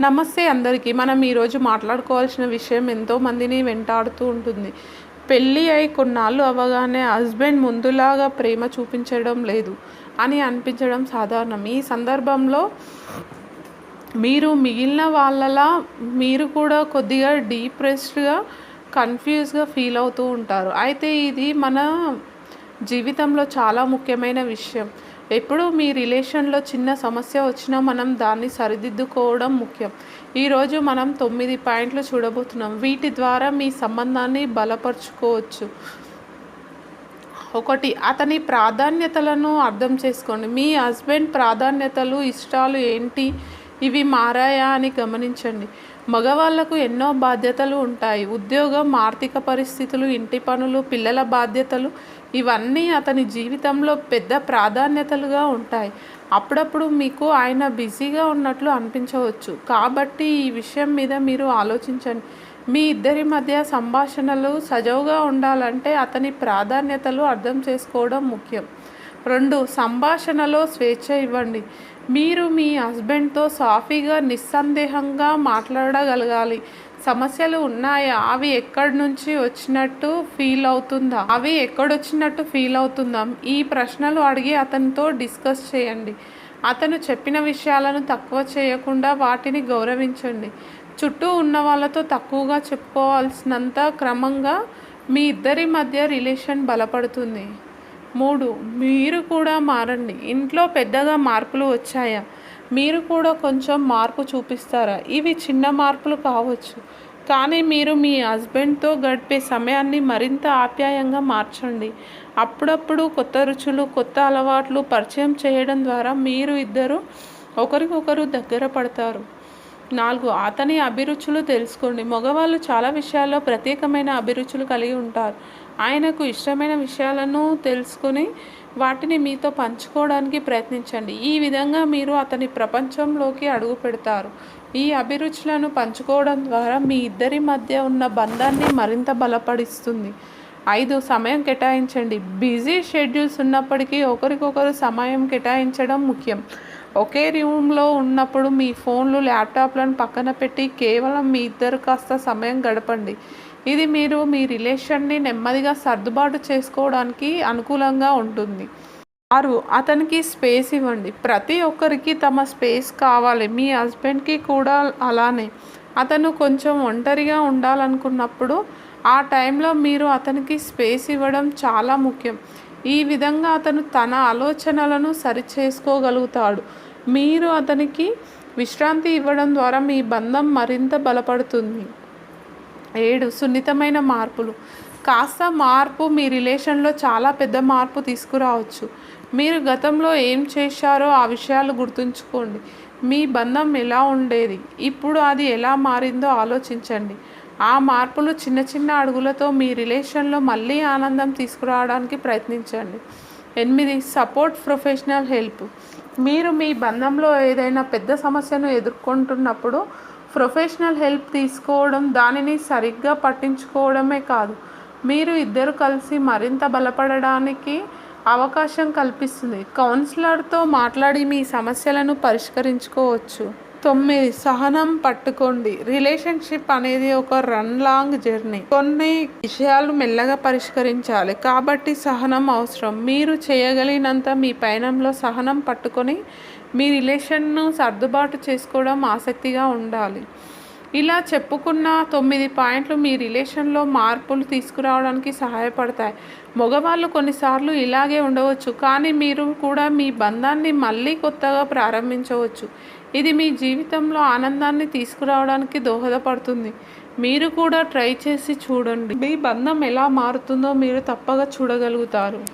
నమస్తే అందరికీ. మనం ఈరోజు మాట్లాడుకోవాల్సిన విషయం ఎంతోమందిని వెంటాడుతూ ఉంటుంది. పెళ్ళి అయి కొన్నాళ్ళు అవ్వగానే హస్బెండ్ ముందులాగా ప్రేమ చూపించడం లేదు అని అనిపించడం సాధారణం. ఈ సందర్భంలో మీరు మిగిలిన వాళ్ళలా మీరు కూడా కొద్దిగా డీప్రెస్డ్గా కన్ఫ్యూజ్గా ఫీల్ అవుతూ ఉంటారు. అయితే ఇది మన జీవితంలో చాలా ముఖ్యమైన విషయం. ఎప్పుడు మీ రిలేషన్లో చిన్న సమస్య వచ్చినా మనం దాన్ని సరిదిద్దుకోవడం ముఖ్యం. ఈరోజు మనం తొమ్మిది పాయింట్లు చూడబోతున్నాం. వీటి ద్వారా మీ సంబంధాన్ని బలపరుచుకోవచ్చు. ఒకటి అతని ప్రాధాన్యతలను అర్థం చేసుకోండి. మీ హస్బెండ్ ప్రాధాన్యతలు ఇష్టాలు ఏంటి? ఇవి మారాయా అని గమనించండి. మగవాళ్ళకు ఎన్నో బాధ్యతలు ఉంటాయి. ఉద్యోగం ఆర్థిక పరిస్థితులు ఇంటి పనులు పిల్లల బాధ్యతలు ఇవన్నీ అతని జీవితంలో పెద్ద ప్రాధాన్యతలుగా ఉంటాయి. అప్పుడప్పుడు మీకు ఆయన బిజీగా ఉన్నట్లు అనిపించవచ్చు. కాబట్టి ఈ విషయం మీద మీరు ఆలోచించండి. మీ ఇద్దరి మధ్య సంభాషణలు సజావుగా ఉండాలంటే అతని ప్రాధాన్యతలు అర్థం చేసుకోవడం ముఖ్యం. రెండు సంభాషణలో స్వేచ్ఛ ఇవ్వండి. మీరు మీ హస్బెండ్తో సాఫీగా నిస్సందేహంగా మాట్లాడగలగాలి. సమస్యలు ఉన్నాయా? అవి ఎక్కడి నుంచి వచ్చినట్టు ఫీల్ అవుతుందా? అవి ఎక్కడొచ్చినట్టు ఫీల్ అవుతుందా? ఈ ప్రశ్నలు అడిగి అతనితో డిస్కస్ చేయండి. అతను చెప్పిన విషయాలను తక్కువ చేయకుండా వాటిని గౌరవించండి. చుట్టూ ఉన్న వాళ్ళతో తక్కువగా చెప్పుకోవాల్సినంత క్రమంగా మీ ఇద్దరి మధ్య రిలేషన్ బలపడుతుంది. మూడు మీరు కూడా మారండి. ఇంట్లో పెద్దగా మార్పులు వచ్చాయా? మీరు కూడా కొంచెం మార్పు చూపిస్తారా? ఇవి చిన్న మార్పులు కావచ్చు. కానీ మీరు మీ హస్బెండ్తో గడిపే సమయాన్ని మరింత ఆప్యాయంగా మార్చండి. అప్పుడప్పుడు కొత్త రుచులు కొత్త అలవాట్లు పరిచయం చేయడం ద్వారా మీరు ఇద్దరు ఒకరికొకరు దగ్గర పడతారు. నాలుగు అతని అభిరుచులు తెలుసుకోండి. మగవాళ్ళు చాలా విషయాల్లో ప్రత్యేకమైన అభిరుచులు కలిగి ఉంటారు. ఆయనకు ఇష్టమైన విషయాలను తెలుసుకుని వాటిని మీతో పంచుకోవడానికి ప్రయత్నించండి. ఈ విధంగా మీరు అతని ప్రపంచంలోకి అడుగు పెడతారు. ఈ అభిరుచులను పంచుకోవడం ద్వారా మీ ఇద్దరి మధ్య ఉన్న బంధాన్ని మరింత బలపడిస్తుంది ఐదు సమయం కేటాయించండి. బిజీ షెడ్యూల్స్ ఉన్నప్పటికీ ఒకరికొకరు సమయం కేటాయించడం ముఖ్యం. ఒకే రూమ్లో ఉన్నప్పుడు మీ ఫోన్లు ల్యాప్టాప్లను పక్కన పెట్టి కేవలం మీ ఇద్దరు కాస్త సమయం గడపండి. ఇది మీరు మీ రిలేషన్ని నెమ్మదిగా సర్దుబాటు చేసుకోవడానికి అనుకూలంగా ఉంటుంది. ఆరు అతనికి స్పేస్ ఇవ్వండి. ప్రతి ఒక్కరికి తమ స్పేస్ కావాలి. మీ హస్బెండ్కి కూడా అలానే. అతను కొంచెం ఒంటరిగా ఉండాలనుకున్నప్పుడు ఆ టైంలో మీరు అతనికి స్పేస్ ఇవ్వడం చాలా ముఖ్యం. ఈ విధంగా అతను తన ఆలోచనలను సరిచేసుకోగలుగుతాడు. మీరు అతనికి విశ్రాంతి ఇవ్వడం ద్వారా మీ బంధం మరింత బలపడుతుంది. ఏడు సున్నితమైన మార్పులు. కాస్త మార్పు మీ రిలేషన్లో చాలా పెద్ద మార్పు తీసుకురావచ్చు. మీరు గతంలో ఏం చేశారో ఆ విషయాలు గుర్తుంచుకోండి. మీ బంధం ఎలా ఉండేది? ఇప్పుడు అది ఎలా మారిందో ఆలోచించండి. ఆ మార్పులు చిన్న చిన్న అడుగులతో మీ రిలేషన్లో మళ్ళీ ఆనందం తీసుకురావడానికి ప్రయత్నించండి. ఎనిమిది సపోర్ట్ ప్రొఫెషనల్ హెల్ప్. మీరు మీ బంధంలో ఏదైనా పెద్ద సమస్యను ఎదుర్కొంటున్నప్పుడు ప్రొఫెషనల్ హెల్ప్ తీసుకోవడం దానిని సరిగ్గా పట్టించుకోవడమే కాదు. మీరు ఇద్దరు కలిసి మరింత బలపడడానికి అవకాశం కల్పిస్తుంది. కౌన్సిలర్తో మాట్లాడి మీ సమస్యలను పరిష్కరించుకోవచ్చు. తొమ్మిది. సహనం పట్టుకోండి. రిలేషన్షిప్ అనేది ఒక రన్ లాంగ్ జర్నీ. కొన్ని విషయాలు మెల్లగా పరిష్కరించాలి. కాబట్టి సహనం అవసరం. మీరు చేయగలిగినంత మీ పయనంలో సహనం పట్టుకొని మీ రిలేషన్ను సర్దుబాటు చేసుకోవడం ఆసక్తిగా ఉండాలి. ఇలా చెప్పుకున్న తొమ్మిది పాయింట్లు మీ రిలేషన్లో మార్పులు తీసుకురావడానికి సహాయపడతాయి. మగవాళ్ళు కొన్నిసార్లు ఇలాగే ఉండవచ్చు. కానీ మీరు కూడా మీ బంధాన్ని మళ్ళీ కొత్తగా ప్రారంభించవచ్చు. ఇది మీ జీవితంలో ఆనందాన్ని తీసుకురావడానికి దోహదపడుతుంది. మీరు కూడా ట్రై చేసి చూడండి. మీ బంధం ఎలా మారుతుందో మీరు తప్పక చూడగలుగుతారు.